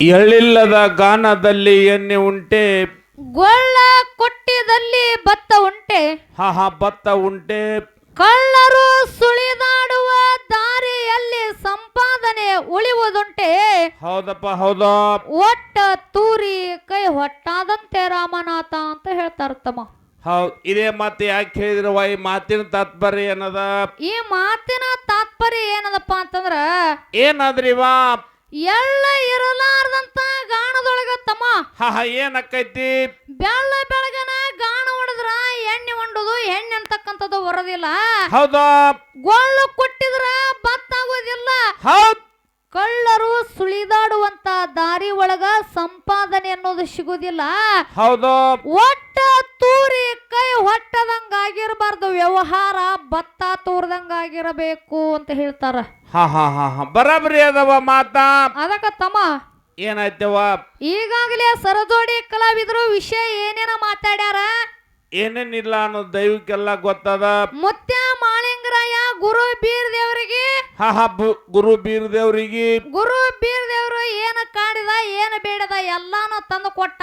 ಎಳ್ಳಿಲ್ಲದ ಗಾನದಲ್ಲಿ ಎಣ್ಣೆ ಉಂಟೆ. ಗೊಳ್ಳ ಕೊಟ್ಟಿದಲ್ಲಿ ಭತ್ತ ಉಂಟೆ. ಹಾ ಹಾ ಭತ್ತ ಉಂಟೆ. ಕಳ್ಳರು ಸುಳಿದಾಡುವ ದಾರಿಯಲ್ಲಿ ಸಂಪಾದನೆ ಉಳಿಯುವುದುಂಟೆ. ಹೌದಪ್ಪ ಹೌದಾ? ಒಟ್ಟ ತೂರಿ ಕೈ ಹೊಟ್ಟಾದಂತೆ ರಾಮನಾಥ ಅಂತ ಹೇಳ್ತಾರ ತಮ್ಮ. ಹೌದು ಇದೇ ಮಾತು ಯಾಕೆ ಹೇಳಿದ್ರವ ಈ ಮಾತಿನ ತಾತ್ಪರ್ಯ ಏನದ? ಈ ಮಾತಿನ ತಾತ್ಪರ್ಯ ಏನದಪ್ಪ ಅಂತಂದ್ರ ಏನಾದ್ರಿವ? ಎಳ್ಳ ಇರಲಾರ್ದಂತ ಗಾಣದೊಳಗ ತಮ್ಮ. ಹಾ ಏನಕ್ಕೈತಿ? ಬೆಳ್ಳ ಬೆಳಗನ ಗಾಣ ಹೊಡೆದ್ರ ಎಣ್ಣೆ ಹೊಂಡುದು ಎಣ್ಣೆ ಅಂತಕ್ಕಂಥದ್ದು ಬರೋದಿಲ್ಲ. ಹೌದಾ? ಗೊಳ್ಳು ಕೊಟ್ಟಿದ್ರ ಭತ್ತ ಆಗೋದಿಲ್ಲ ಹೌದ್. ಕಳ್ಳರು ಸುಳಿದಾಡುವಂತ ದಾರಿ ಒಳಗ ಸಂಪಾದನೆ ಅನ್ನೋದು ಸಿಗುದಿಲ್ಲ. ಹೌದು. ಒಟ್ಟ ತೂರಿ ಕೈ ಹೊಟ್ಟದಂಗಾಗಿರಬಾರ್ದು ವ್ಯವಹಾರ ಭತ್ತ ತೂರ್ದಂಗಾಗಿರಬೇಕು ಅಂತ ಹೇಳ್ತಾರ. ಹಾ ಹಾ ಹಾ ಹಾ. ಬರಾಬರಿ ಅದವ ಮಾತಾ. ಅದಕ್ಕ ತಮ್ಮ. ಏನಾಯ್ತವ ಈಗಾಗಲೇ ಸರಜೋಡಿ ಕಲಾವಿದರು ವಿಷಯ ಏನೇನ ಮಾತಾಡ್ಯಾರ. ಏನೇನಿಲ್ಲ ಅನ್ನೋ ದೈವಕ್ಕೆಲ್ಲ ಗೊತ್ತದ. ಮುತ್ಯ ಮಾಳಿಂಗರಾಯ ಗುರು ಬೀರ್ ದೇವರಿಗೆ ಹಾ ಹಾ ಬು- ಗುರು ಬೀರದೇವ್ರಿಗೆ. ಗುರು ಬೀರ್ ದೇವರು ಏನ ಕಾಡಿದ ಏನ ಬೇಡದ ಎಲ್ಲಾನು ತಂದು ಕೊಟ್ಟ.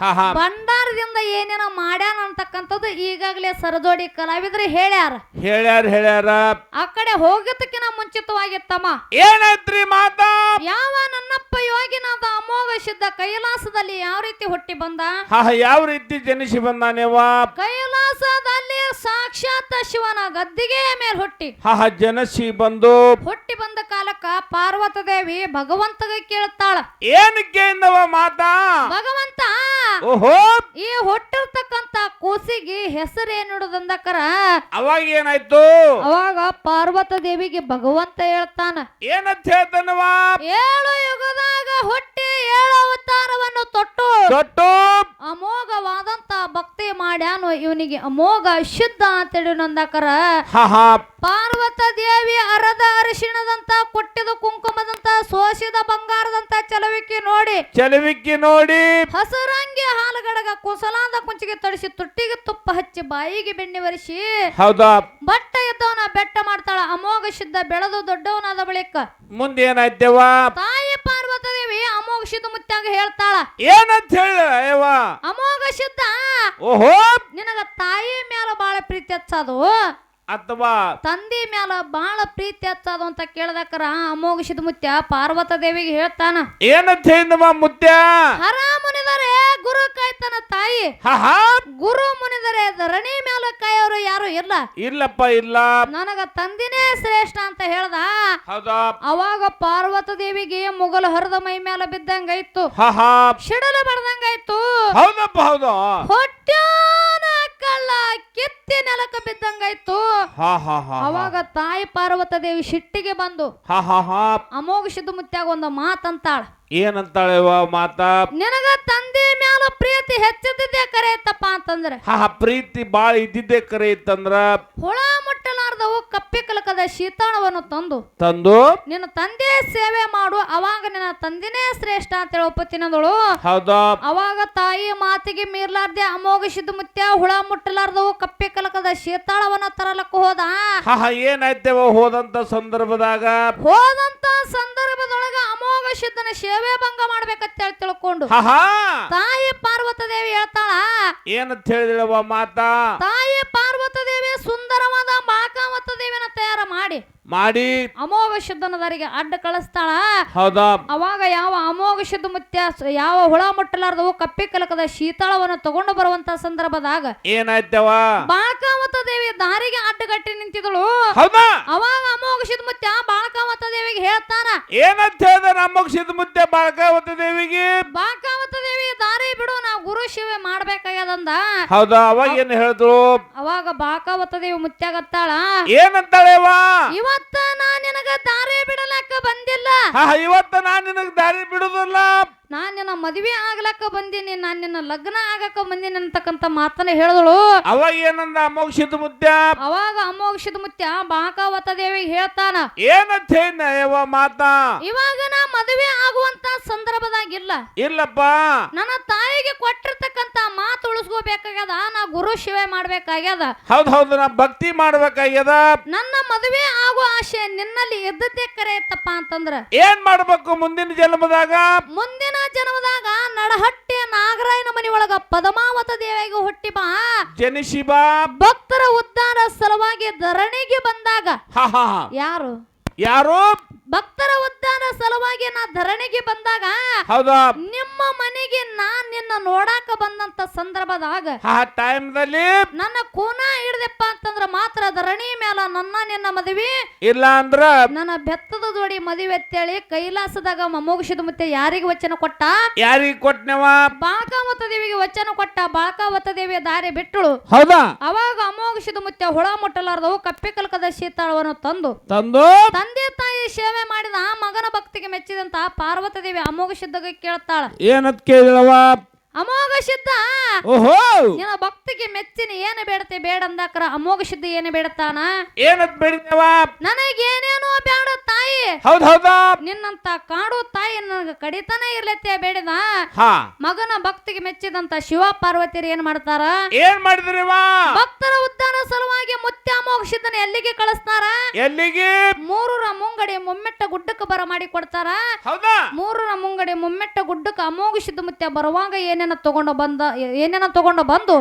ಹಾ ಹಾ. ಭಂಡಾರದಿಂದ ಏನೇನ ಮಾಡ್ಯಾನ ಅಂತಕ್ಕಂಥದ್ದು ಈಗಾಗಲೇ ಸರಜೋಡಿ ಕಲಾವಿದರು ಹೇಳ್ಯಾರ. ಹೇಳ್ಯಾರ ಹೇಳ್ಯಾರ. ಆ ಕಡೆ ಹೋಗೋದಕ್ಕಿಂತ ಮುಂಚಿತವಾಗಿತ್ತಮ್ಮ. ಏನೈತ್ರಿ ಮಾತಾ? ಯಾವ ನನ್ನಪ್ಪ ಯೋಗಿನಾದ ಅಮೋಘ ಸಿದ್ಧ ಕೈಲಾಸದಲ್ಲಿ ಯಾವ ರೀತಿ ಹುಟ್ಟಿ ಬಂದ? ಹಾ ಹಾ ಯಾವ ರೀತಿ ಜನಿಸಿ ನೀವ? ಕೈಲಾಸದಲ್ಲಿ ಸಾಕ್ಷಾತ್ ಶಿವನ ಗದ್ದಿಗೆ ಮೇಲೆ ಹುಟ್ಟಿ. ಹಹ ಜನಸಿ ಬಂದು ಹುಟ್ಟಿ ಬಂದ ಕಾಲಕ್ಕ ಪಾರ್ವತ ದೇವಿ ಭಗವಂತಗ ಕೇಳುತ್ತಾಳ. ಏನಕ್ಕೆ ಇಂದವ ಮಾತಾ? ಭಗವಂತ! ಓಹೋ! ಈ ಹುಟ್ಟಿರ್ತಕ್ಕಂತ ಕೂಸಿಗೆ ಹೆಸರೇನಿಡುದಂದಕರ ಅವಾಗ ಏನಾಯ್ತು? ಅವಾಗ ಪಾರ್ವತ ದೇವಿಗೆ ಭಗವಂತ ಹೇಳ್ತಾನ. ಏನಂತ ಹೇಳ್ತಾನವ? ಏಳು ಯುಗದಾಗ ಹುಟ್ಟಿ ಏಳು ಅವತಾರವನ್ನು ತೊಟ್ಟು. ತೊಟ್ಟು. ಅಮೋಘವಾದಂತ ಭಕ್ತಿ ಮಾಡ್ಯಾನು ಇವನಿಗೆ ಅಮೋಘ ಶುದ್ಧ ಅಂತೇಳಿ ನಂದಕರ. ಹಾ ಹಾ. ಪಾರ್ವತ ದೇವಿ ಅರದ ಅರಿಶಿಣದಂತ ಕೊಟ್ಟಿದ ಕುಂಕುಮದಂತ ಸೋಸಿದ ಬಂಗಾರದಂತ ಚಲವಿಕ್ಕಿ ನೋಡಿ. ಚಲವಿಕ್ಕಿ ನೋಡಿ. ಹಸರಂಗಿ ಹಾಲುಗಡಗ ಕುಸಲಾದ ಕುಂಚಿಗೆ ತಡಿಸಿ ತುಟ್ಟಿಗೆ ತುಪ್ಪ ಹಚ್ಚಿ ಬಾಯಿಗೆ ಬೆಣ್ಣೆ ಒರೆಸಿ. ಹೌದಾ? ಬಟ್ಟ ಎದ್ದವನ ಬೆಟ್ಟ ಮಾಡ್ತಾಳ ಅಮೋಘ ಶುದ್ಧ ಬೆಳೆದು ದೊಡ್ಡವನಾದ ಬಳಿಕ. ಮುಂದೆ ಏನಾಯ್ತವ ತಾಯಿ ಪಾರ್ವತ ದೇವಿ ಅಮೋಘ ಶುದ್ಧ ಮುತ್ತಾಗ ಹೇಳ್ತಾಳ. ಏನಂತ ಹೇಳ ಅಮೋಘ ಶುದ್ಧ. ಓಹೋ ನಿನಗ ತಾಯಿ ಮ್ಯಾಲ ಬಾಳ ಪ್ರೀತಿ ಹಚ್ಚದು ಅಥವಾ ತಂದಿ ಮ್ಯಾಲ ಬಹಳ ಪ್ರೀತಿ ಹತ್ತದ ಅಂತ ಕೇಳದಕ್ಕರ ಅಮೋಘ ಸಿದ್ಧ ಮುತ್ಯ ಪಾರ್ವತ ದೇವಿಗೆ ಹೇಳ್ತಾನ ಏನಂತ ಹೇಳಿದವ ಮುತ್ಯ? ಹರ ಮುನಿದರೆ ಗುರು ಕಾಯ್ತಾನ ತಾಯಿ. ಗುರು ಮುನಿದರೆ ಧರಣಿ ಮ್ಯಾಲ ಕಾಯೋರು ಯಾರು ಇಲ್ಲ. ಇಲ್ಲಪ್ಪ ಇಲ್ಲ. ನನಗ ತಂದಿನೇ ಶ್ರೇಷ್ಠ ಅಂತ ಹೇಳ್ದ. ಅವಾಗ ಪಾರ್ವತ ದೇವಿಗೆ ಮುಗಲ್ ಹರದ ಮೈ ಮ್ಯಾಲ ಬಿದ್ದಂಗಾಯ್ತು ಶಿಡಲು ಬಡ್ದಂಗಾಯ್ತು ಹೌದಪ್ಪ ಹೌದು? ಹೊಟ್ಯಾನ ಕಳ್ಳ ಕೆತ್ತಿ ನೆಲಕ ಹಾ ಅವಾಗ ತಾಯಿ ಪಾರ್ವತ ದೇವಿ ಸಿಟ್ಟಿಗೆ ಬಂದು ಹಾ ಹಾ ಹಾ. ಅಮೋಘ ಸಿದ್ಧ ಮುತ್ಯಾಗ ಒಂದು ಮಾತಂತಾಳ. ಏನಂತಾಳೆವ ಮಾತಾ? ನಿನಗ ತಂದೆ ಮ್ಯಾಲ ಪ್ರೀತಿ ಹೆಚ್ಚದಿದ್ದೆ ಕರೆಯತ್ತಪ್ಪ ಅಂತಂದ್ರೆ? ಅಂತಂದ್ರ ಹಾ ಪ್ರೀತಿ ಬಾಳ ಇದ್ದಿದ್ದೆ ಕರೆ ಇತ್ತಂದ್ರ ಹುಳ ಮುಟ್ಟಲಾರ್ದವು ಕಪ್ಪೆ ಕಲಕದ ಶೀತಾಳವನ್ನು ತಂದು. ತಂದು? ನಿನ್ನ ತಂದೆ ಸೇವೆ ಮಾಡು ಅವಾಗ ನಿನ್ನ ತಂದೆನೇ ಶ್ರೇಷ್ಠ ಅಂತ ಹೇಳಿ ಒಪ್ಪತ್ತಿನದಳು. ಹೌದಾ? ಅವಾಗ ತಾಯಿ ಮಾತಿಗೆ ಮೀರ್ಲಾರ್ದೆ ಅಮೋಘ ಸಿದ್ಧ ಮುತ್ಯ ಹುಳ ಮುಟ್ಟಲಾರ್ದವು ಕಪ್ಪೆ ಕಲಕದ ಶೀತಾಳವನ್ನ ತರಲಕ್ಕ ಹೋದ. ಹಾ ಏನಾಯ್ತೇವ ಹೋದಂತ ಸಂದರ್ಭದಾಗ? ಹೋದಂತ ಸಂದರ್ಭದೊಳಗ ಸಿದ್ಧನ ಸೇವೆ ಭಂಗ ಮಾಡ್ಬೇಕಂತ ಹೇಳಿ ತಿಳ್ಕೊಂಡು ತಾಯಿ ಪಾರ್ವತ ದೇವಿ ಹೇಳ್ತಾಳ ಏನಂತ ಹೇಳಿದಳವ ಮಾತಾ? ತಾಯಿ ಪಾರ್ವತ ದೇವಿ ಸುಂದರವಾದ ಮಾಕಾವತ ದೇವಿನ ತಯಾರ ಮಾಡಿ ಮಾಡಿ. ಅಮೋಘ ಶುದ್ಧನದರಿಗೆ ಅಡ್ಡ ಕಳಿಸ್ತಾಳ. ಹೌದಾ? ಅವಾಗ ಯಾವ ಅಮೋಘ ಶುದ್ಧ ಮುತ್ಯ ಯಾವ ಹುಳ ಮುಟ್ಟಲಾರ್ದವು ಕಪ್ಪೆ ಕಲಕದ ಶೀತಾಳವನ್ನು ತಗೊಂಡು ಬರುವಂತ ಸಂದರ್ಭದಾಗ ಏನಾಯ್ತವ? ಬಾಕಾವತ ದೇವಿ ದಾರಿಗೆ ಅಡ್ಡಗಟ್ಟಿ ನಿಂತಿದಳು ಹೌದಾ? ಹೇಳ್ತಾನ ಏನಂತ ಹೇಳ್ದ ನಮ್ಮ ಸಿದ್ಧ ಮುದ್ದೆ ಬಾಳ್ಕಾವತ ದೇವಿಗೆ. ಬಾಕಾವತ ದೇವಿ ದಾರಿ ಬಿಡು ನಾವು ಗುರು ಶಿವೆ ಮಾಡ್ಬೇಕಾಗ್ಯದಂದ. ಹೌದಾ? ಅವಾಗ ಏನ್ ಹೇಳಿದ್ರು? ಅವಾಗ ಬಾಕಾವತ ದೇವಿ ಮುತ್ಯಾಗತ್ತಾಳ. ಏನಂತಾಳೆವ? ಇವತ್ತ ನಾ ನಿನಗ ದಾರಿ ಬಿಡಲಾಕ ಬಂದಿಲ್ಲ. ಹಾ, ಇವತ್ತ ನಾನ್ ನಿನಗ್ ದಾರಿ ಬಿಡುದಿಲ್ಲ. ನಾನ್ ನಿನ್ನ ಮದುವೆ ಆಗ್ಲಕ್ಕ ಬಂದೀನಿ ನಾನ್ ನಿನ್ನ ಲಗ್ನ ಆಗಕ್ಕ ಬಂದೀನಿ ಅಂತಕ್ಕಂತ ಮಾತನ್ನ ಹೇಳಿದಳು. ಅವಾಗ ಏನಂದ ಅಮೋಕ್ಷಿತ ಮುತ್ಯ ಅವಾಗ ಅಮೋಕ್ಷಿತ ಮುತ್ಯ ಬಾಕಾವತ ದೇವಿಗೆ ಹೇಳ್ತಾನ. ಏನಂತ ಹೇಳ ಮಾತಾ? ಇವಾಗ ನಾ ಮದುವೆ ಆಗುವಂತ ಸಂದರ್ಭದಾಗಿಲ್ಲ ಇಲ್ಲಪ್ಪ. ನನ್ನ ತಾಯಿಗೆ ಕೊಟ್ಟಿರ್ತಕ್ಕಂತ ಮಾತು ಉಳಿಸ್ಕೋಬೇಕಾಗ್ಯದ ನಾ ಗುರು ಶಿವೆ ಮಾಡ್ಬೇಕಾಗ್ಯದ. ಹೌದ್ ಹೌದು ನಾ ಭಕ್ತಿ ಮಾಡ್ಬೇಕಾಗ್ಯದ. ನನ್ನ ಮದುವೆ ಆಗೋ ಆಶೆ ನಿನ್ನಲ್ಲಿ ಇದ್ದದ್ದೇ ಕರೆ ಇತ್ತಪ್ಪ ಅಂತಂದ್ರ. ಏನ್ ಮಾಡ್ಬೇಕು ಮುಂದಿನ ಜನ್ಮದಾಗ? ಮುಂದಿನ ಜನ್ಮದಾಗ ನಡಹಟ್ಟೆ ನಾಗರಾಯನ ಮನಿ ಒಳಗ ಪದಮಾವತ ದೇವಿಗೆ ಹುಟ್ಟಿ ಬಾ. ಜನಿಸಿ ಬಾ. ಭಕ್ತರ ಉದ್ಧಾರ ಸಲುವಾಗಿ ಧರಣಿಗೆ ಬಂದಾಗ. ಯಾರು? ಯಾರು? ಭಕ್ತರ ಉದ್ಧಾರ ಸಲುವಾಗಿ ನಾ ಧರಣಿಗೆ ಬಂದಾಗ ಹೌದಾ? ನಿಮ್ಮ ಮನೆಗೆ ನಾನ್ ನಿನ್ನ ನೋಡಾಕ ಬಂದಂತ ಸಂದರ್ಭದಾಗ ಆ ಟೈಮ್ದಲ್ಲಿ ನನ್ನ ಕೋನ ಹಿಡ್ದಪ್ಪ ಅಂತಂದ್ರ ಮಾತ್ರ ಧರಣಿ ಮೇಲ ನನ್ನ ನಿನ್ನ ಮದುವೆ. ಇಲ್ಲ ಅಂದ್ರ ನನ್ನ ಬೆತ್ತದ ಜೋಡಿ ಮದುವೆ ಅಂತೇಳಿ ಕೈಲಾಸದಾಗ ಮೊಮ್ಮಗಿಸಿದ ಮತ್ತೆ ಯಾರಿಗೆ ವಚನ ಕೊಟ್ಟ? ಯಾರಿಗೆ ಕೊಟ್ನವ? ಬಾಕಾವತ ದೇವಿಗೆ ವಚನ ಕೊಟ್ಟ. ಬಾಕಾವತ ದೇವಿಯ ದಾರಿ ಬಿಟ್ಟಳು. ಹೌದಾ? ಅವಾಗ ಅಮೋಘಿಸಿದ ಮುತ್ತೆ ಹುಳ ಮುಟ್ಟಲಾರ್ದವು. ಕಪ್ಪೆ ಕಲ್ಕದ ಶೀತಾಳವನ್ನು ತಂದು. ತಂದು? ತಂದೆ ತಾಯಿ ಸೇವೆ ಮಾಡಿದ ಆ ಮಗನ ಭಕ್ತಿಗೆ ಮೆಚ್ಚಿದಂತ ಪಾರ್ವತ ದೇವಿ ಅಮೋಘ ಶಬ್ದ ಕೇಳ್ತಾಳ ಏನತ್ ಕೇಳಿದವ ಅಮೋಘ ಸಿದ್ಧ ಓಹೋ! ನಿನ್ನ ಭಕ್ತಿಗೆ ಮೆಚ್ಚಿನ ಏನು ಬೇಡತೆ? ಬೇಡ ಅಂದಾಕರ ಅಮೋಘ ಸಿದ್ಧ ಏನು ಬೇಡತಾನ? ಏನತ್ ಬೇಡಿದವ ನನಗೇನೇನೋ ಬೇಡ ತಾಯಿ. ಹೌದ್ ಹೌದಾ? ನಿನ್ನಂತ ಕಾಡು ತಾಯಿ ನನಗೆ ಕಡಿತಾನೆ ಇರ್ಲತ್ತೆ ಬೇಡದ. ಹಾ. ಮಗನ ಭಕ್ತಿಗೆ ಮೆಚ್ಚಿದಂತ ಶಿವ ಪಾರ್ವತಿಯರು ಏನ್ ಮಾಡ್ತಾರ? ಏನ್ ಮಾಡಿದ್ರಿವ? ಭಕ್ತರ ಉದ್ದಾನ ಸಲುವಾಗಿ ಮುತ್ಯ ಅಮೋಘ ಸಿದ್ಧನ ಎಲ್ಲಿಗೆ ಕಳಿಸ್ತಾರ? ಎಲ್ಲಿಗೆ? ಮೂರರ ಮುಂಗಡಿ ಮುಮ್ಮೆಟ್ಟ ಗುಡ್ಡಕ್ಕೆ ಬರ ಮಾಡಿ ಕೊಡ್ತಾರ. ಹೌದಾ? ಮೂರರ ಮುಂಗಡಿ ಮುಮ್ಮೆಟ್ಟ ಗುಡ್ಡಕ್ಕೆ ಅಮೋಘ ಸಿದ್ಧಮತ್ಯ ಬರುವಾಗ ಏನೇನ ತಗೊಂಡು ಬಂದ ಏನೇನ ತಗೊಂಡು ಬಂದು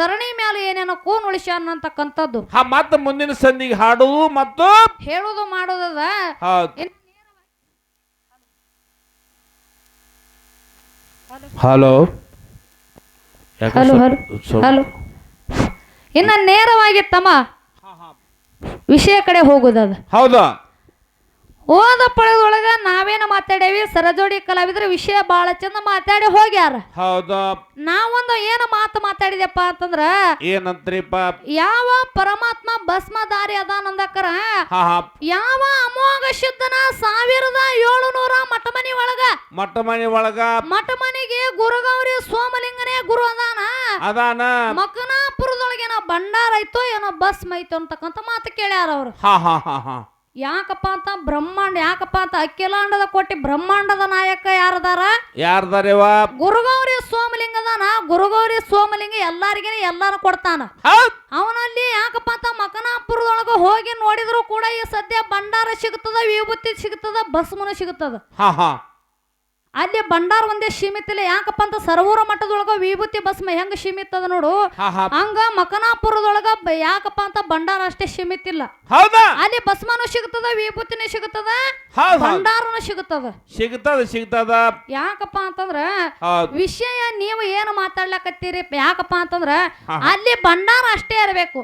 ಧರಣಿ ಮೇಲೆ ಏನೇನ ಕೂನ್ ಉಳಿಸ್ಯಾನ ಅಂತಕ್ಕಂಥದ್ದು ಹಾ ಮತ್ತ ಮುಂದಿನ ಸಂದಿಗೆ ಹಾಡುದು ಮತ್ತು ಹೇಳುದು ಮಾಡೋದದ. ಹಲೋ. ಹಲೋ ಹಲೋ ಇನ್ನ ನೇರವಾಗಿ ತಮ್ಮ ವಿಷಯ ಕಡೆ ಹೋಗುದದ. ಹೌದಾ? ಓದ ಪಡೆದೊಳಗ ನಾವೇನು ಮಾತಾಡೇವಿ? ಸರಜೋಡಿ ಕಲಾವಿದ್ರ ವಿಷಯ ಬಹಳ ಚಂದ ಮಾತಾಡಿ ಹೋಗ್ಯಾರ. ಹೌದಾ. ನಾವೊಂದು ಏನು ಮಾತು ಮಾತಾಡಿದೆಪ್ಪ ಅಂತಂದ್ರ ಏನಂತ್ರಿಪ್ಪ? ಯಾವ ಪರಮಾತ್ಮ ಭಸ್ಮಧಾರಿ ಅದಾನಂದಕ್ಕರ ಹಾ ಹಾ. ಯಾವ ಅಮೋಘ ಶುದ್ಧನ ಸಾವಿರದ ಏಳುನೂರ ಮಠಮನಿ ಒಳಗ? ಮಠಮನಿ ಮನೆ ಒಳಗ. ಮಠಮನಿಗೆ ಗುರುಗೌರಿ ಸೋಮಲಿಂಗನೇ ಗುರು ಅದಾನ? ಅದಾನ. ಮಕನಾಪುರದೊಳಗೇನೋ ಭಂಡಾರ ಐತೋ ಏನೋ ಭಸ್ಮ ಐತೋ ಅಂತಕ್ಕಂಥ ಮಾತು ಕೇಳ್ಯಾರ ಅವ್ರು. ಹಾ ಹಾ ಹಾ ಹಾ. ಯಾಕಪ್ಪ ಅಂತ ಬ್ರಹ್ಮಾಂಡ ಯಾಕಪ್ಪ ಅಂತ ಅಖಿಲಾಂಡದ ಕೋಟಿ ಬ್ರಹ್ಮಾಂಡದ ನಾಯಕ ಯಾರದಾರ? ಯಾರದಾರ ಗುರುಗೌರಿ ಸೋಮಲಿಂಗದಾನ. ಗುರುಗೌರಿ ಸೋಮಲಿಂಗ ಎಲ್ಲಾರಿಗೇನೆ ಎಲ್ಲಾನು ಕೊಡ್ತಾನ. ಅವನಲ್ಲಿ ಯಾಕಪ್ಪ ಅಂತ ಮಕನಾಪುರದೊಳಗ ಹೋಗಿ ನೋಡಿದ್ರು ಕೂಡ ಈ ಸದ್ಯ ಭಂಡಾರ ಸಿಗುತ್ತದ ವಿಭೂತಿ ಸಿಗುತ್ತದ ಭಸ್ಮನು ಸಿಗುತ್ತದ. ಹಾ ಹಾ. ಅಲ್ಲಿ ಭಂಡಾರ ಒಂದೇ ಸೀಮಿತ ಇಲ್ಲ ಯಾಕಪ್ಪ ಅಂತ ಸರ್ವೂರ ಮಠದೊಳಗ ವಿಭೂತಿ ಭಸ್ಮ ಹೆಂಗ ಸೀಮಿತ ಅದ ನೋಡು ಹಂಗ ಮಕನಾಪುರದೊಳಗ ಯಾಕಪ್ಪ ಅಂತ ಭಂಡಾರ ಅಷ್ಟೇ ಸೀಮಿತ ಇಲ್ಲ ಹೌದಾ? ಅಲ್ಲಿ ಭಸ್ಮನು ಸಿಗುತ್ತದ ವಿಭೂತಿನೂ ಸಿಗುತ್ತದ? ಭಂಡಾರನು ಸಿಗುತ್ತದ. ಸಿಗ್ತದ ಸಿಗ್ತದ ಯಾಕಪ್ಪ ಅಂತಂದ್ರ ವಿಷಯ ನೀವು ಏನು ಮಾತಾಡ್ಲಕತ್ತೀರಿ? ಯಾಕಪ್ಪ ಅಂತಂದ್ರ ಅಲ್ಲಿ ಭಂಡಾರ ಅಷ್ಟೇ ಇರಬೇಕು.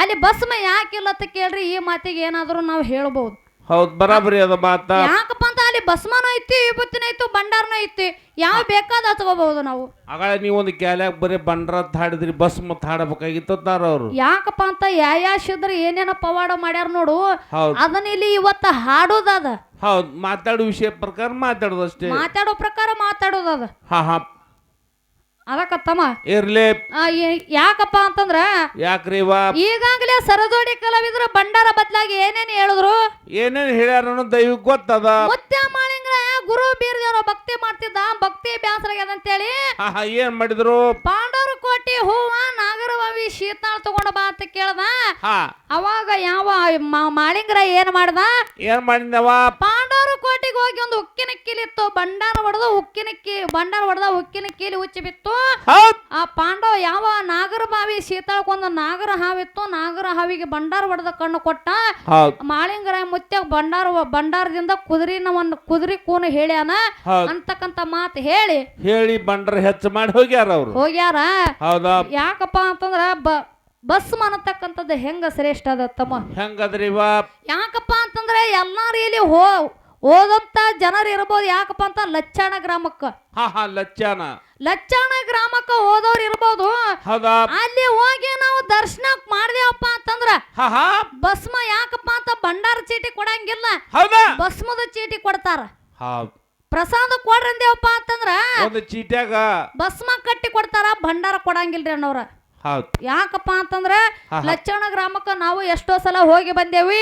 ಅಲ್ಲಿ ಭಸ್ಮ ಯಾಕಿಲ್ಲ ಅಂತ ಕೇಳ್ರಿ ಈ ಮಾತಿಗೆ ಏನಾದರೂ ನಾವು ಹೇಳ್ಬೋದು. ಹೌದ್ ಬರಾಬರಿ ಅದ ಮಾತ. ಯಾಕಪ್ಪ ಅಂತ ಅಲ್ಲಿ ಭಸ್ಮನ ಐತಿ ವಿಪತ್ತಿನ ಐತಿ ಭಂಡಾರನೂ ಐತಿ. ಯಾವ ಬೇಕಾದ ತಗೋಬಹುದು ನಾವು? ಆಗಳ ನೀವು ಒಂದು ಕ್ಯಾಲ್ಯಾಗ ಬರೀ ಬಂಡ್ರ ಹಾಡಿದ್ರಿ ಬಸ್ ಹಾಡಬೇಕಾಗಿತ್ತು ಹಾಡಬೇಕಾಗಿತ್ತಾರ ಅವರು. ಯಾಕಪ್ಪ ಅಂತ ಯಾ ಶುದ್ರ ಏನೇನ ಪವಾಡ ಮಾಡ್ಯಾರ ನೋಡು. ಹೌದ್. ಅದನ್ನ ಇಲ್ಲಿ ಇವತ್ತ ಹಾಡೋದದ. ಹೌದು ಮಾತಾಡೋ ವಿಷಯ ಪ್ರಕಾರ ಮಾತಾಡೋದು ಅಷ್ಟೇ. ಮಾತಾಡೋ ಪ್ರಕಾರ ಮಾತಾಡೋದದ. ಹಾ ಹಾ ಅದಕ್ಕತ್ತಮ್ಮ ಇರ್ಲಿ. ಯಾಕಪ್ಪ ಅಂತಂದ್ರ ಯಾಕ್ರಿ ಇವ ಈಗಾಗಲೇ ಸರಜೋಡಿ ಕಲಾವಿದ್ರ ಭಂಡಾರ ಬದಲಾಗಿ ಏನೇನ್ ಹೇಳಿದ್ರು? ಏನೇನ್ ಹೇಳ್ಯಾರ ದೈವಕ್ಕೆ ಗೊತ್ತದ. ಮುತ್ಯ ಗುರು ಬೀರ್ದೇವ್ರ ಭಕ್ತಿ ಮಾಡ್ತಿದ್ದ ಭಕ್ತಿ ಬ್ಯಾಸರ ಅಂತೇಳಿ ಏನ್ ಮಾಡಿದ್ರು? ಪಾಂಡವರ ಕೋಟಿ ಹೂವ ನಾಗರವಾವಿ ಶೀತಾಳ್ ತಗೊಂಡ ಬಾ ಅಂತ ಕೇಳ್ದ. ಅವಾಗ ಯಾವ ಮಾಳಿಂಗ್ರ ಏನ್ ಮಾಡ್ದ? ಏನ್ ಮಾಡಿದವ ಪಾಂಡವರ ಕೋಟಿಗೆ ಹೋಗಿ ಒಂದು ಉಕ್ಕಿನ ಕೀಲಿತ್ತು ಭಂಡಾರ ಹೊಡೆದು ಉಕ್ಕಿನ ಕೀ ಭಂಡಾರ ಹೊಡೆದ ಉಕ್ಕಿನ ಕೀಲಿ ಉಚ್ಚಿ ಬಿತ್ತು. ಆ ಪಾಂಡವ ಯಾವ ನಾಗರ ಬಾವಿ ಸೀತಾಳ್ಕೊಂದ ನಾಗರ ಹಾವಿತ್ತು. ನಾಗರ ಹಾವಿಗೆ ಭಂಡಾರ ಹೊಡೆದ ಕಣ್ಣು ಕೊಟ್ಟ ಮಾಳಿಂಗರಾಯ ಮಾಳಿಂಗರ ಬಂಡಾರ ಭಂಡಾರ ಭಂಡಾರದಿಂದ ಕುದುರಿನ ಒಂದು ಕುದುರೆ ಕೂನ ಹೇಳ್ಯಾನ. ಅಂತಕ್ಕಂತ ಮಾತು ಹೇಳಿ. ಹೇಳಿ ಭಂಡಾರ ಹೆಚ್ಚು ಮಾಡಿ ಹೋಗ್ಯಾರ ಅವ್ರು. ಹೋಗ್ಯಾರ. ಹೌದಾ? ಯಾಕಪ್ಪ ಅಂತಂದ್ರ ಬಸ್ ಅನ್ನತಕ್ಕಂಥದ್ದು ಹೆಂಗ ಶ್ರೇಷ್ಠ ಅದ ತಮ್ಮ? ಹೆಂಗದ್ರಿ ಯಾಕಪ್ಪ ಅಂತಂದ್ರೆ ಎಲ್ಲಾರು ಇಲ್ಲಿ ಹೋ ಓದಂತ ಜನರು ಇರ್ಬೋದು ಯಾಕಪ್ಪ ಅಂತ ಲಚ್ಚಾಣ ಗ್ರಾಮಕ್ಕ. ಹಾ ಹಾ ಲಚ್ಚಾನ ಲಚ್ಚಾಣ ಗ್ರಾಮಕ್ಕ ಹೋದವ್ರು ಇರ್ಬೋದು. ಹೌದಾ? ಅಲ್ಲಿ ಹೋಗಿ ನಾವು ದರ್ಶನ ಮಾಡ್ದೇವಪ್ಪ ಅಂತಂದ್ರ ಹಾ ಹಾ. ಭಸ್ಮ ಯಾಕಪ್ಪ ಅಂತ ಭಂಡಾರ ಚೀಟಿ ಕೊಡಂಗಿಲ್ಲ. ಹೌದಾ? ಭಸ್ಮದ ಚೀಟಿ ಕೊಡ್ತಾರ. ಹಾ. ಪ್ರಸಾದ ಕೊಡ್ರಂದೇವಪ್ಪ ಅಂತಂದ್ರ ಒಂದು ಚೀಟ್ಯಾಗ ಭಸ್ಮ ಕಟ್ಟಿ ಕೊಡ್ತಾರ ಭಂಡಾರ ಕೊಡಂಗಿಲ್ರಿ ಅಣ್ಣವ್ರ ಯಾಕಪ್ಪ ಅಂತಂದ್ರೆ. ಲಚ್ಚಣ ಗ್ರಾಮಕ್ಕ ನಾವು ಎಷ್ಟೋ ಸಲ ಹೋಗಿ ಬಂದೇವಿ.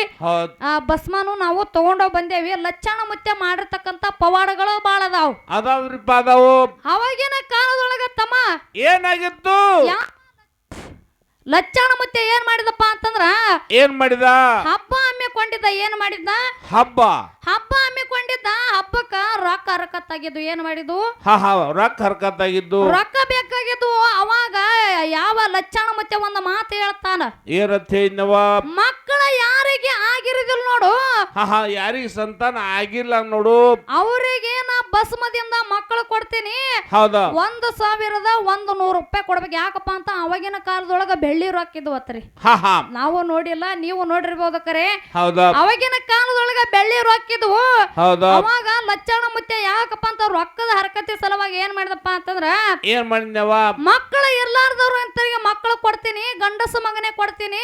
ಭಸ್ಮನು ನಾವು ತಗೊಂಡೋ ಬಂದೇವಿ. ಲಚ್ಚಣ ಮುತ್ಯ ಮಾಡಿರ್ತಕ್ಕಂತ ಪವಾಡಗಳು ಬಾಳ ಅದಾವ್. ಅದಾವ್ರಿಪ್ಪ ಅದಾವು. ಅವಾಗಿನ ಕಾಲದೊಳಗ ತಮ್ಮ ಏನಾಗಿತ್ತು? ಲಚ್ಚಣ ಮುತ್ತೆ ಏನ್ ಮಾಡಿದಪ್ಪ ಅಂತಂದ್ರ ಏನ್ ಮಾಡಿದ? ಹಬ್ಬ ಹಮ್ಮಿಕೊಂಡಿದ್ದ. ಏನ್ ಮಾಡಿದ್ದ? ಹಬ್ಬ. ಹಬ್ಬ ಹಮ್ಮಿಕೊಂಡಿದ್ದ ಹಬ್ಬಕ್ಕ ರೊಕ್ಕ ಹರಕತ್ತಾಗಿದ್ದು ಏನ್ ಮಾಡಿದ್ದು? ಹಾ ಹಾ ರೊಕ್ಕ ಹರಕತ್ತಾಗಿದ್ದು. ರೊಕ್ಕ ಬೇಕಾಗಿದ್ದು ಅವಾಗ ಯಾವ ಲಚ್ಚಣ ಮತ್ತೆ ಒಂದ್ ಮಾತು ಹೇಳ್ತಾನ? ಏನಂತ ಮಕ್ಕಳ ಯಾರಿಗೆ ಆಗಿರುದಿಲ್ಲ ನೋಡು. ಹಾ ಹಾ ಯಾರಿಗ ಸಂತಾನ ಆಗಿಲ್ಲ ನೋಡು. ಅವರಿಗೆ ನಾ ಬಸ್ಮದಿಂದ ಮಕ್ಕಳು ಕೊಡ್ತೀನಿ. ಹೌದಾ? ಒಂದು ಸಾವಿರದ ಒಂದು ನೂರು ರೂಪಾಯಿ ಕೊಡ್ಬೇಕು. ಯಾಕಪ್ಪ ಅಂತ ಅವಾಗಿನ ಕಾಲದೊಳಗ ಬೆಳ್ಳಿ ರೊಕ್ಕ ಇದ್ವತ್ರಿ ಹಾ ಹಾ. ನಾವು ನೋಡಿಲ್ಲ ನೀವು ನೋಡಿರ್ಬೋದು ಕರೆ. ಹೌದಾ? ಅವಾಗಿನ ಕಾಲದೊಳಗ ಬೆಳ್ಳಿ ರೊಕ್ಕಿದ್ವು ಹೌದಾ? ಅವಾಗ ಲಚ್ಚಣ ಮುತ್ತೆ ಯಾಕಪ್ಪ ಅಂತ ರೊಕ್ಕದ ಹರಕತಿ ಸಲುವಾಗಿ ಏನ್ ಮಾಡಿದಪ್ಪ ಅಂತಂದ್ರ ಏನ್ ಮಾಡಿದ್ನವ ಮಕ್ಕಳು ಇರ್ಲಾರ್ದವ್ರು ಅಂತರಿಗೆ ಮಕ್ಕಳು ಕೊಡ್ತೀನಿ ಗಂಡಸು ಮಗನೇ ಕೊಡ್ತೀನಿ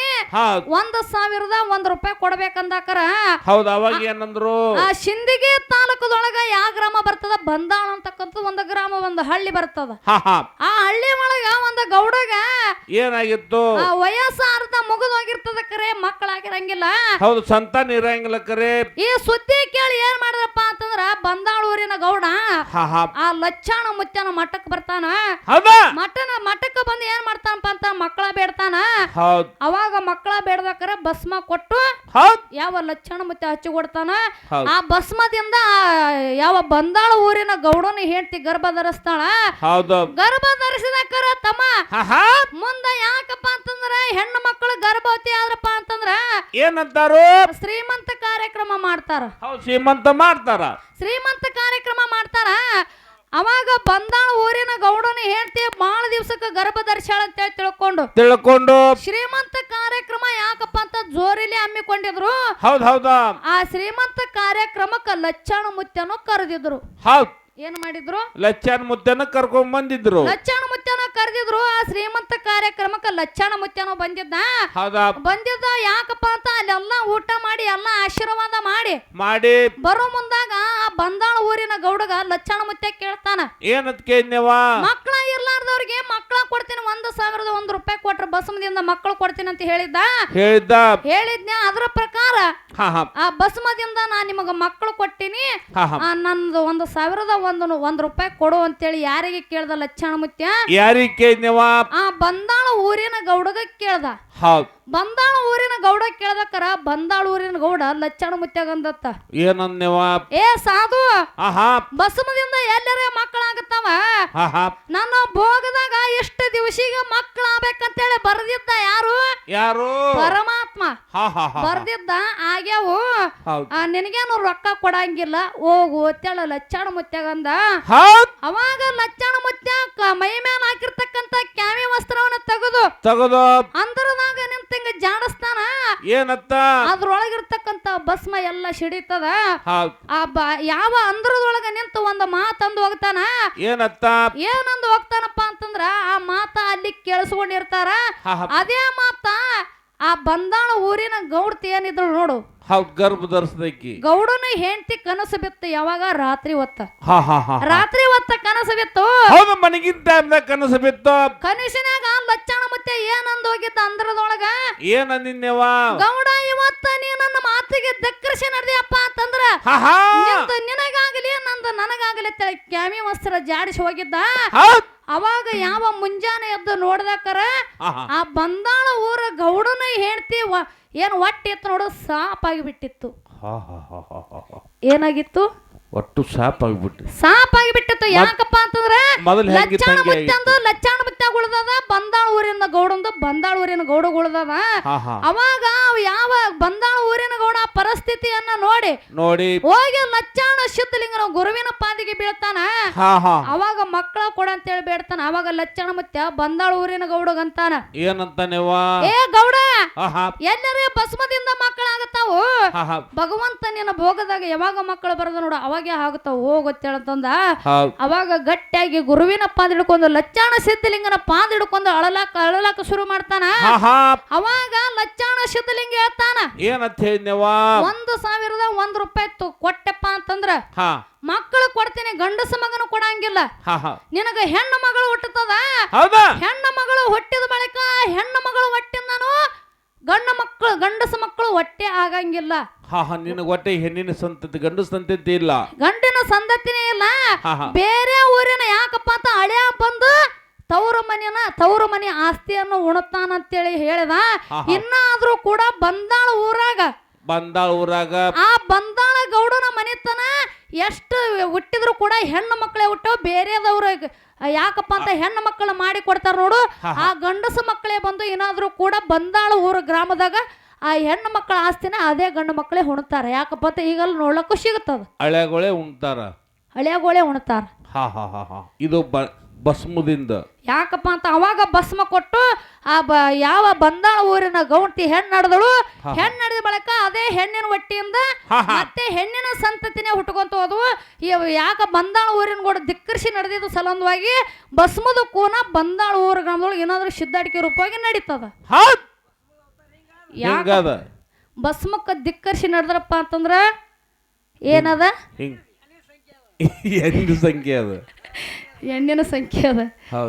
ಒಂದ್ ಸಾವಿರದ ಒಂದ್ ರೂಪಾಯಿ ಕೊಡ್ಬೇಕಂದಾಕರ. ಹೌದ ಅವಾಗ ಏನಂದ್ರು? ಆ ಶಿಂದಗಿ ತಾಲೂಕದೊಳಗ ಯಾವ ಗ್ರಾಮ ಬರ್ತದ? ಬಂದಾಳ ಅಂತಕ್ಕಂತ ಒಂದು ಗ್ರಾಮ ಒಂದು ಹಳ್ಳಿ ಬರ್ತದ. ಆ ಹಳ್ಳಿ ಒಳಗ ಒಂದು ಗೌಡಗ ಏನಾಗಿತ್ತು? ಆ ವಯಸ್ಸು ಅರ್ಧ ಮುಗಿದೋಗಿರ್ತದ ಕರೆ ಮಕ್ಕಳಾಗಿರಂಗಿಲ್ಲ ಹೌದು ಸಂತಾನ ಇರಂಗಿಲ್ಲ ಕರೆ. ಈ ಸುದ್ದಿ ಕೇಳಿ ಏನ್ ಮಾಡಿದ್ರಪ್ಪ ಅಂತಂದ್ರ ಬಂದಾಳೂರಿನ ಗೌಡ ಆ ಲಚ್ಚಾಣ ಮುಚ್ಚನ ಮಠಕ್ ಬರ್ತಾನ. ಮಠನ ಮಠಕ್ಕೆ ಬಂದು ಏನ್ ಮಾಡ್ತಾನಪ್ಪ ಅಂತ ಮಕ್ಕಳ ಬೇಡ್ತಾನ? ಅವಾಗ ಮಕ್ಕಳ ಬೇಡದಕ್ಕರ ಭಸ್ಮ ಕೊಟ್ಟು ಯಾವ ಲಚ್ಚಾಣ ಮುಚ್ಚ ಹಚ್ಚಿ ಕೊಡ್ತಾನ? ಆ ಭಸ್ಮದಿಂದ ಯಾವ ಬಂದಾಳ ಊರಿನ ಗೌಡನ ಹೇಳ್ತಿ ಗರ್ಭ ಧರಿಸ್ತಾಳ ಗರ್ಭ ಧರಿಸಿದಕ್ಕರ ತಮ್ಮ ಮುಂದ ಯಾಕಪ್ಪ ಅಂತಂದ್ರ ಹೆಣ್ಣು ಮಕ್ಕಳು ಗರ್ಭವತಿ ಆದ್ರಪ್ಪ ಅಂತಂದ್ರ ಏನಂತಾರು? ಶ್ರೀಮಂತ ಮಾಡ್ತಾರ? ಹೌದ್ ಶ್ರೀಮಂತ ಮಾಡ್ತಾರ. ಶ್ರೀಮಂತ ಕಾರ್ಯಕ್ರಮ ಮಾಡ್ತಾರ? ಅವಾಗ ಬಂದಾಳ ಊರಿನ ಗೌಡನ ಹೇಳ್ತಿ ಬಾಳ ದಿವ್ಸಕ್ಕ ಗರ್ಭ ಅಂತ ಹೇಳಿ ತಿಳ್ಕೊಂಡು ತಿಳ್ಕೊಂಡು ಶ್ರೀಮಂತ ಕಾರ್ಯಕ್ರಮ ಯಾಕಪ್ಪ ಅಂತ ಜೋರಿಲಿ ಹಮ್ಮಿಕೊಂಡಿದ್ರು? ಹೌದ್ ಹೌದಾ? ಆ ಶ್ರೀಮಂತ ಕಾರ್ಯಕ್ರಮಕ್ಕ ಲಚ್ಚಾಣ ಮುತ್ಯನು ಕರೆದಿದ್ರು. ಹೌದ್. ಏನ್ ಮಾಡಿದ್ರು? ಲಚ್ಚಾನ್ ಮುತ್ಯನ ಕರ್ಕೊಂಡ್ ಬಂದಿದ್ರು. ಲಚ್ಚಾಣ ಮುತ್ಯನ ಕರೆದಿದ್ರು ಆ ಶ್ರೀಮಂತ ಕಾರ್ಯಕ್ರಮಕ್ಕೆ ಲಚ್ಚಣ ಮುತ್ಯನು ಬಂದಿದ್ದ. ಬಂದಿದ್ದ ಯಾಕಪ್ಪ ಅಂತ ಅಲ್ಲೆಲ್ಲ ಊಟ ಮಾಡಿ ಎಲ್ಲ ಆಶೀರ್ವಾದ ಮಾಡಿ. ಮಾಡಿ. ಬರೋ ಮುಂದಾಗ ಆ ಬಂದಾಳ ಊರಿನ ಗೌಡಗ ಲಚ್ಚಣ ಮುತ್ಯ ಕೇಳ್ತಾನ. ಏನಂತ ಕೇಳಿದ್ನೇವ ಮಕ್ಕಳ ಕೊಡ್ತೀನಿ ಒಂದ್ ಸಾವಿರದ ಒಂದ್ ರೂಪಾಯಿ ಕೊಟ್ರೆ ಬಸಮದಿಂದ ಮಕ್ಕಳು ಕೊಡ್ತೀನಿ ಅಂತ ಹೇಳಿದ್ದ? ಹೇಳಿದ್ದ. ಹೇಳಿದ್ನ? ಅದ್ರ ಪ್ರಕಾರ ಆ ಬಸಮದಿಂದ ನಾ ನಿಮಗ ಮಕ್ಕಳು ಕೊಟ್ಟಿನಿ. ನಂದು ಒಂದು ಸಾವಿರದ ಒಂದು ಒಂದ್ ರೂಪಾಯಿ ಕೊಡು ಅಂತೇಳಿ ಯಾರಿಗೆ ಕೇಳ್ದ ಲಕ್ಷಣ ಮುತ್ಯ ಯಾರಿಗೆ ಕೇಳಿದ್ನವ ಆ ಬಂದಾಳ ಊರಿನ ಗೌಡಗ ಕೇಳ್ದ. ಹೌದ್. ಬಂದಾಳ ಊರಿನ ಗೌಡ ಕೇಳ್ದಕ್ಕರ ಬಂದಾಳ ಊರಿನ ಗೌಡ ಲಚ್ಚಣ ಮುತ್ಯಾಗಂದತ್ತ ಏನಂದೇವ ಏ ಸಾಧು ಬಸಮದಿಂದ ಎಲ್ಲರ ಮಕ್ಕಳಾಗತ್ತವ. ನನ್ನ ಭೋಗದಾಗ ಎಷ್ಟು ದಿವಸಿಗೆ ಮಕ್ಕಳಾಗಬೇಕಂತೇಳಿ ಬರ್ದಿದ್ದ ಯಾರು? ಯಾರು? ಪರಮಾತ್ಮ. ಬರ್ದಿದ್ದ ಆಗ್ಯಾವು. ನಿನಗೇನು ರೊಕ್ಕ ಕೊಡಂಗಿಲ್ಲ? ಹೋಗು ಅಂತೇಳ ಲಚ್ಚಣ ಮುತ್ಯಾಗಂದ ಹೌದ್. ಅವಾಗ ಲಚ್ಚಣ ಮುತ್ಯ ಕ- ಮೈ ಮ್ಯಾಲ ಹಾಕಿರ್ತಕ್ಕಂತ ಕ್ಯಾಮಿ ವಸ್ತ್ರವನ್ನ ತೆಗೆದು ತಗದು. ಅಂತರದಾಗ ನಿಂತಂಗ ಜಾಡಸ್ತಾನ ಏನತ್ತ? ಅದ್ರೊಳಗಿರ್ತಕ್ಕಂತ ಭಸ್ಮ ಎಲ್ಲ ಸಿಡಿತದ? ಆ ಯಾವ ಅಂದ್ರದೊಳಗ ನಿಂತು ಒಂದ ಮಾತಂದು ಹೋಗ್ತಾನ? ಏನತ್ತ? ಏನಂದು ಹೋಗ್ತಾನಪ್ಪ ಅಂತಂದ್ರ ಆ ಮಾತ ಅಲ್ಲಿ ಕೇಳಿಸ್ಕೊಂಡಿರ್ತಾರ. ಅದೇ ಮಾತ ಆ ಬಂದಾಣ ಊರಿನ ಗೌಡ್ತಿ ಏನಿದ್ರು ನೋಡು. ಹೌದ್ ಗರ್ಭ ಧರಿಸ್ದಕ್ಕಿ ಗೌಡನ ಹೆಂಡತಿ ಕನಸು ಬಿತ್ತು ಯಾವಾಗ? ರಾತ್ರಿ ಹೊತ್ತ. ಹಾ ಹಾ ಹಾ ರಾತ್ರಿ ಹೊತ್ತ ಕನಸು ಬಿತ್ತು. ಹೌದು ಮನಗಿನ ಟೈಮ್ದಾಗ ಕನಸು ಬಿತ್ತು. ಕನಸಿನಾಗ ಲಚ್ಚಣ ಮತ್ತೆ ಏನಂದ್ ಹೋಗಿದ್ದ ಅಂದ್ರದೊಳಗ? ಏನಂದಿನ್ನೇವ ಗೌಡ ಇವತ್ತ ನೀ ನನ್ನ ಮಾತಿಗೆ ದಕ್ಕರಿಸಿ ನಡೆದಿಯಪ್ಪ ಅಂತಂದ್ರ ಹಾ ಹಾ. ನಿನಗಾಗಲಿ ನಂದು ನನಗಾಗಲಿ ಕ್ಯಾಮಿ ವಸ್ತ್ರ ಜಾಡಿಸಿ ಹೋಗಿದ್ದ? ಹೌದ್. ಅವಾಗ ಯಾವ ಮುಂಜಾನೆ ಎದ್ದು ನೋಡ್ದಕ್ಕರ ಆ ಬಂದಾಳ ಊರ ಗೌಡನ ಹೇಳ್ತಿ ಏನ್ ಒಟ್ಟಿತ್ತು ನೋಡು ಸಾಪಾಗಿ ಬಿಟ್ಟಿತ್ತು. ಏನಾಗಿತ್ತು? ಒಟ್ಟು ಸಾಪ್ ಆಗ್ಬಿಟ್ಟು ಸಾಪ್ ಬಿಟ್ಟಿತ್ತು ಯಾಕಪ್ಪ ಅಂತಂದ್ರ ಮೊದಲು ಲಚ್ಚಾಣ ಮುತ್ಯಂದು ಲಚ್ಚಾಣ ಉಳ್ದದ ಬಂದಾಳ ಊರಿನ ಗೌಡಂದು ಬಂದಾಳ ಊರಿನ ಗೌಡ ಉಳ್ದದ ಹಾ ಹಾ. ಅವಾಗ ಅವ್ ಯಾವ ಬಂದಾಳ ಊರಿನ ಗೌಡ ಆ ಪರಿಸ್ಥಿತಿಯನ್ನ ನೋಡಿ ನೋಡಿ. ಹೋಗಿ ಲಚ್ಚಾಣ ಸಿದ್ಧಲಿಂಗನ ಗುರುವಿನ ಪಾದಿಗೆ ಬೀಳ್ತಾನ. ಹಾ ಹಾ. ಅವಾಗ ಮಕ್ಕಳ ಕೊಡ ಅಂತೇಳಿ ಬೇಡ್ತಾನ. ಅವಾಗ ಲಚ್ಚಾಣ ಮುತ್ಯ ಬಂದಾಳ ಊರಿನ ಗೌಡಗಂತಾನ ಏನಂತಾನೇವ ಏ ಗೌಡ! ಹಾ ಹಾ. ಎಲ್ಲರೇ ಭಸ್ಮದಿಂದ ಮಕ್ಕಳಾಗತ್ತಾವು. ಹಾ ಹಾ. ಭಗವಂತ ನಿನ್ನ ಭೋಗದಾಗ ಯಾವಾಗ ಮಕ್ಕಳು ಬರದ ನೋಡು ಅವಾಗೆ ಆಗುತ್ತಾವ ಹೋಗುತ್ತೇಳಂತಂದ ಗೊತ್ತೇಳಂತಂದ ಅವಾಗ ಗಟ್ಟಿಯಾಗಿ ಗುರುವಿನ ಪಾದ ಹಿಡ್ಕೊಂಡು ಲಚ್ಚಾಣ ಸಿದ್ಧಲಿಂಗನ ಪಾದ ಹಿಡ್ಕೊಂಡು ಅಳಲಾಕ ಅಳಲಾಕ ಶುರು ಮಾಡ್ತಾನ. ಅವಾಗ ಲಚ್ಚಾಣ ಸಿದ್ಧಲಿಂಗ ಹೇಳ್ತಾನ. ಏನಂತ ಹೇಳಿದ್ನೇವ ಒಂದು ಸಾವಿರದ ಒಂದ್ ರೂಪಾಯಿ ಕೊಟ್ಟೆಪ್ಪ ಅಂತಂದ್ರ ಮಕ್ಕಳು ಕೊಡ್ತೀನಿ ಗಂಡಸ ಮಗನು ಕೊಡಂಗಿಲ್ಲ. ನಿನಗ ಹೆಣ್ಣು ಮಗಳು ಹುಟ್ಟುತ್ತದ? ಹೆಣ್ಣು ಮಗಳು ಹುಟ್ಟಿದ ಬಳಿಕ ಹೆಣ್ಣು ಮಗಳು ಹೊಟ್ಟಿಂದನು ಗಂಡ ಮಕ್ಕಳು ಗಂಡಸ ಮಕ್ಕಳು ಹೊಟ್ಟೆ ಆಗಂಗಿಲ್ಲ. ಹಾ ಹಾ ನಿನಗೆ ಒಟ್ಟೆ ಹೆಣ್ಣಿನ ಸಂತತಿ ಗಂಡು ಸಂತತಿ ಇಲ್ಲ. ಗಂಡಿನ ಸಂತತಿನೇ ಇಲ್ಲ. ಹಾ ಹಾ. ಬೇರೆ ಊರಿನ ಯಾಕಪ್ಪ ಅಂತ ಹಳೆಯ ಬಂದು ತವರು ಮನೆಯನ್ನ ತವರು ಮನೆ ಆಸ್ತಿಯನ್ನು ಉಣತಾನಂತೇಳಿ ಹೇಳಿದ. ಹಾ, ಹಾ. ಇನ್ನಾದ್ರೂ ಕೂಡ ಬಂದಾಳ ಊರಾಗ ಬಂದಾಳ ಊರಾಗ? ಆ ಬಂದಾಳ ಗೌಡನ ಮನೆತನ ಎಷ್ಟು ಹುಟ್ಟಿದ್ರು ಕೂಡ ಹೆಣ್ಣು ಮಕ್ಕಳೇ ಹುಟ್ಟೋ ಬೇರೆದವ್ರ ಯಾಕಪ್ಪ ಅಂತ ಹೆಣ್ಣು ಮಕ್ಕಳು ಮಾಡಿ ಕೊಡ್ತಾರ ನೋಡು. ಆ ಗಂಡಸು ಮಕ್ಕಳೇ ಬಂದು ಏನಾದ್ರೂ ಕೂಡ ಬಂದಾಳ ಊರ ಗ್ರಾಮದಾಗ ಆ ಹೆಣ್ಣು ಮಕ್ಕಳ ಆಸ್ತಿನ ಅದೇ ಗಂಡು ಮಕ್ಕಳೇ ಉಣ್ತಾರೆ. ಯಾಕಪ್ಪ ಅಂತ ಈಗಲ್ಲ ನೋಡ್ಲಕ್ಕೂ ಸಿಗುತ್ತದ. ಹಳೆಗೋಳೆ ಉಣ್ತಾರ. ಹಳೆಗೋಳೆ ಉಣ್ತಾರ. ಹಾ ಹಾ ಹಾ ಹಾ. ಇದು ಬ ಭಸ್ಮದಿಂದ. ಯಾಕಪ್ಪ ಅಂತ ಅವಾಗ ಭಸ್ಮ ಕೊಟ್ಟು ಆ ಬ ಯಾವ ಬಂದಾಳ ಊರಿನ ಗೌಂಟಿ ಹೆಣ್ಣು ನಡೆದಳು. ಹೆಣ್ಣು ನಡೆದ ಬಳಿಕ ಅದೇ ಹೆಣ್ಣಿನ ಹೊಟ್ಟಿಯಿಂದ ಮತ್ತೆ ಹೆಣ್ಣಿನ ಸಂತತಿನೇ ಹುಟ್ಕೊಂತ ಹೋದವು. ಯಾಕ ಬಂದಾಳ ಊರಿನ ಕೂಡ ಧಿಕ್ಕರಿಸಿ ನಡೆದಿದ್ದು ಸಲಂದವಾಗಿ ಭಸ್ಮದ ಕೂನ ಬಂದಾಳ ಊರ ಗ್ರಾಮದೊಳಗೆ ಏನಾದ್ರೂ ಸಿದ್ಧಾಟಿಕೆ ರೂಪವಾಗಿ ನಡೀತದ. ಹೌದ್. ಯಾಕ ಹಿಂಗದ? ಭಸ್ಮಕ್ಕ ಧಿಕ್ಕರಿಸಿ ನಡೆದ್ರಪ್ಪ ಅಂತಂದ್ರ ಏನದ? ಸಂಖ್ಯೆ ಅದು. ಹೆಣ್ಣಿನ ಸಂಖ್ಯೆ ಅದ.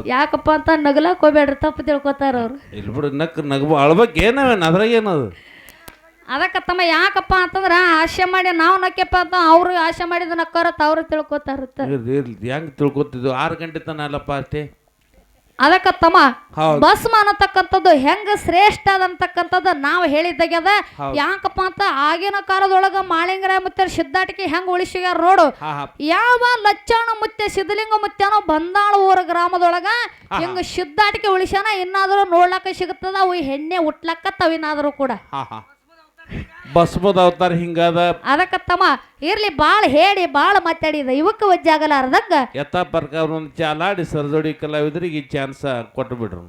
ಯಾಕಪ್ಪ ಅಂತ ನಗಲಾಕ್ ಹೋಗ್ಬೇಡ್ರಿ ತಪ್ಪು ತಿಳ್ಕೊತಾರ ಅವ್ರು. ಇಲ್ಲಿ ಬಿಡು ನಕ್ ನಗಬ ಅಳ್ಬೇಕು ಏನವೇನು ಅದ್ರಾಗ ಏನದು? ಅದಕ್ಕೆ ತಮ್ಮ ಯಾಕಪ್ಪ ಅಂತಂದ್ರೆ ಆಶೆ ಮಾಡಿ ನಾವು ನಕ್ಕೆಪ್ಪ ಅಂತ ಅವ್ರು ಆಶೆ ಮಾಡಿದ ನಕ್ಕಾರತ್ತ ಅವ್ರು ತಿಳ್ಕೊತಾರ ಹೆಂಗ್ ತಿಳ್ಕೊತಿದ್ವು? ಆರು ಗಂಟೆ ತನ ಅಲ್ಲಪ್ಪ ಅಷ್ಟೇ? ಅದಕ್ಕ ತಮ್ಮ ಭಸ್ಮ ಅನ್ನತಕ್ಕಂಥದ್ದು ಹೆಂಗ ಶ್ರೇಷ್ಠ ಅದಂತಕ್ಕಂಥದ್ದು ನಾವು ಹೇಳಿದ್ದಾಗ್ಯದ. ಯಾಕಪ್ಪ ಅಂತ ಆಗಿನ ಕಾಲದೊಳಗ ಮಾಳಿಂಗರ ಮತ್ತೆ ಸಿದ್ದಾಟಿಕೆ ಹೆಂಗ್ ಉಳಿಸಿಗಾರ ನೋಡು. ಯಾವ ಲಚ್ಚಾಣ ಮುತ್ಯ ಸಿದ್ಧಲಿಂಗ ಮುತ್ಯನೋ ಬಂದಾಳ ಊರ ಗ್ರಾಮದೊಳಗ ಹಿಂಗ ಸಿದ್ದಾಟಿಕೆ ಉಳಿಸ್ಯಾನ ಇನ್ನಾದ್ರೂ ನೋಡ್ಲಕ್ಕ ಸಿಗುತ್ತದ ಅವು ಹೆಣ್ಣೆ ಹುಟ್ಲಕ್ಕ ತವಿನಾದ್ರೂ ಕೂಡ. ಭಸ್ಮದ ಅವತಾರ ಹಿಂಗದ. ಅದಕ್ಕ ತಮ್ಮ ಇರ್ಲಿ ಬಾಳ ಹೇಳಿ ಬಾಳ ಮಾತಾಡಿದ ಇವಕ್ಕ ವಜ್ಜಾಗಲಾರ್ದಂಗ. ಯಥಾ ಪ್ರಕಾರ ಒಂದು ಚಾಲಾಡಿ ಸರದೋಡಿ ಕಲಾವಿದರಿಗೆ ಈ ಚಾನ್ಸ್ ಕೊಟ್ಟು ಬಿಡ್ರು